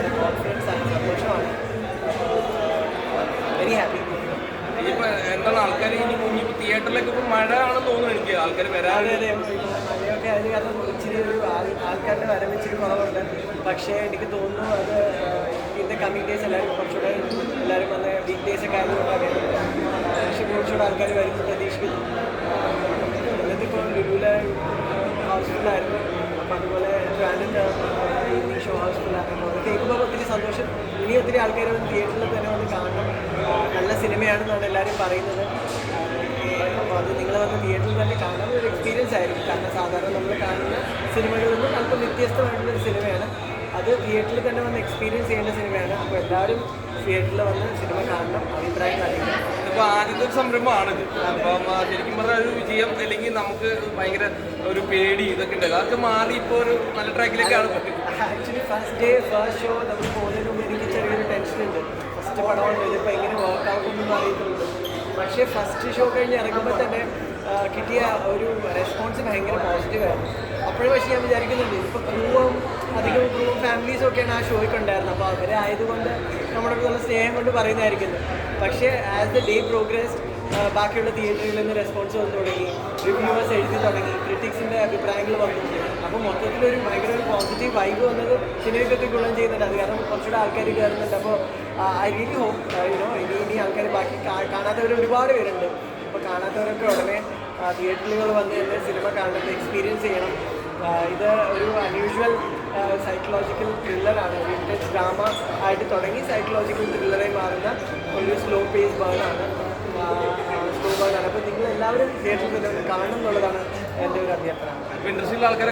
ആണ് കോൺഫിഡൻസ് ആണ് സന്തോഷമാണ് വെരി ഹാപ്പി ഇനിയിപ്പോ എന്താണ് ആൾക്കാർ ഇനി ഇനിയിപ്പോ തിയേറ്ററിലൊക്കെ ഇപ്പൊ മഴ ആണെന്ന് തോന്നുന്നു എനിക്ക്. ആൾക്കാർ വരാതെ. മഴയൊക്കെ ആയത് കാരണം ഇച്ചിരി ഒരു ആൾ- ആൾക്കാരുടെ വരവ് ഇച്ചിരി കുറവുണ്ട്. പക്ഷേ എനിക്ക് തോന്നുന്നു അത് ഇതിന്റെ കമ്മിങ് ഡേയ്സ് എല്ലാവരും കുറച്ചുകൂടെ എല്ലാവരും വന്ന് വീക്ക് ഡേയ്സ് ഒക്കെ ആയതുകൊണ്ടാണ് പക്ഷേ കുറച്ചുകൂടെ ആൾക്കാർ വരുമ്പോൾ പ്രതീക്ഷിക്കുന്നു. ഇന്നത്തെ ഇപ്പോൾ ലുലുവിലെ ഹൗസ്ഫുള്ളായിരുന്നു അപ്പം അതുപോലെ ട്രാൻഡിന്റെ ഈവനിങ് ഷോ ഹൗസ്ഫുള്ളായിരുന്നു അത് കേൾക്കുമ്പോൾ ഒത്തിരി സന്തോഷം ഇനി ഒത്തിരി ആൾക്കാർ വന്ന് തിയേറ്ററിൽ തന്നെ വന്ന് കാണണം. നല്ല സിനിമയാണെന്നാണ് എല്ലാവരും പറയുന്നത്. അപ്പോൾ അത് നിങ്ങൾ വന്ന് തിയേറ്ററിൽ തന്നെ കാണാൻ ഒരു എക്സ്പീരിയൻസ് ആയിരിക്കും. കാരണം സാധാരണ നമ്മൾ കാണുന്ന സിനിമകളിൽ നിന്ന് അല്പം വ്യത്യസ്തമായിട്ടുള്ളൊരു സിനിമയാണ്. അത് തിയേറ്ററിൽ തന്നെ വന്ന് എക്സ്പീരിയൻസ് ചെയ്യേണ്ട സിനിമയാണ്. അപ്പോൾ എല്ലാവരും തിയേറ്ററിൽ വന്ന് സിനിമ കാണണം. അഭിപ്രായം അറിയിക്കണം. ഇപ്പോൾ ആദ്യത്തെ ഒരു സംരംഭമാണിത്. അപ്പം ശരിക്കും പറഞ്ഞാൽ ഒരു വിജയം അല്ലെങ്കിൽ നമുക്ക് ഭയങ്കര ഒരു പേടി ഇതൊക്കെ ഉണ്ട് അതൊക്കെ മാറി ഇപ്പോൾ ഒരു നല്ല ട്രാക്കിലേക്കാണ് actually first day first show നമ്മൾ പോകുന്നതിന് മുമ്പ് എനിക്ക് ഉണ്ട് ഫസ്റ്റ് പടമാണ് ഇതിപ്പോൾ എങ്ങനെ വർക്ക് ആവുമെന്നൊന്നും അറിയത്തുള്ളൂ പക്ഷേ ഫസ്റ്റ് ഷോ കഴിഞ്ഞ് ഇറങ്ങുമ്പോൾ തന്നെ കിട്ടിയ ഒരു റെസ്പോൺസ് ഭയങ്കര പോസിറ്റീവായിരുന്നു അപ്പോഴും പക്ഷേ ഞാൻ വിചാരിക്കുന്നുണ്ട് ഇപ്പോൾ ക്രൂവും അധികം ക്രൂവും ഫാമിലീസും ഒക്കെയാണ് ആ ഷോയ്ക്ക് ഉണ്ടായിരുന്നത് അപ്പോൾ അവരെ നമ്മുടെ നല്ല സ്നേഹം കൊണ്ട് പറയുന്നതായിരിക്കുന്നത് പക്ഷേ ആസ് ദ ഡേ പ്രോഗ്രസ് ബാക്കിയുള്ള തിയേറ്ററിൽ നിന്ന് റെസ്പോൺസ് വന്നു തുടങ്ങി റിവ്യൂവേഴ്സ് എഴുതി തുടങ്ങി ക്രിറ്റിക്സിന്റെ അഭിപ്രായങ്ങൾ വന്നു അപ്പോൾ മൊത്തത്തിലൊരു ഭയങ്കര ഒരു പോസിറ്റീവ് വൈബ് വന്നത് സിനിമയ്ക്കൊക്കെ ഗുണം ചെയ്യുന്നുണ്ട്. അത് കാരണം കുറച്ചുകൂടെ ആൾക്കാർ കയറുന്നുണ്ട്. അപ്പോൾ ഐ റിയലി ഹോപ്പ് യുനോ ഇനി ഇനി ആൾക്കാർ ബാക്കി കാണാത്തവർ ഒരുപാട് പേരുണ്ട്. അപ്പോൾ കാണാത്തവരൊക്കെ ഉടനെ തിയേറ്ററുകൾ വന്ന് തന്നെ സിനിമ കാണുന്നത് എക്സ്പീരിയൻസ് ചെയ്യണം. ഇത് ഒരു അൺയൂഷ്വൽ സൈക്കോളജിക്കൽ ത്രില്ലറാണ് വിന്റേജ് ഡ്രാമ ആയിട്ട് തുടങ്ങി സൈക്കോളജിക്കൽ ത്രില്ലറായി മാറുന്ന ഒരു സ്ലോ പേസ് ബേണാണ് സ്ലോ ബേണാണ് അപ്പോൾ നിങ്ങൾ എല്ലാവരും കാണുന്നുള്ളതാണ് കാണണം എന്നുള്ളതാണ് എന്റെ ഒരു അഭ്യർത്ഥന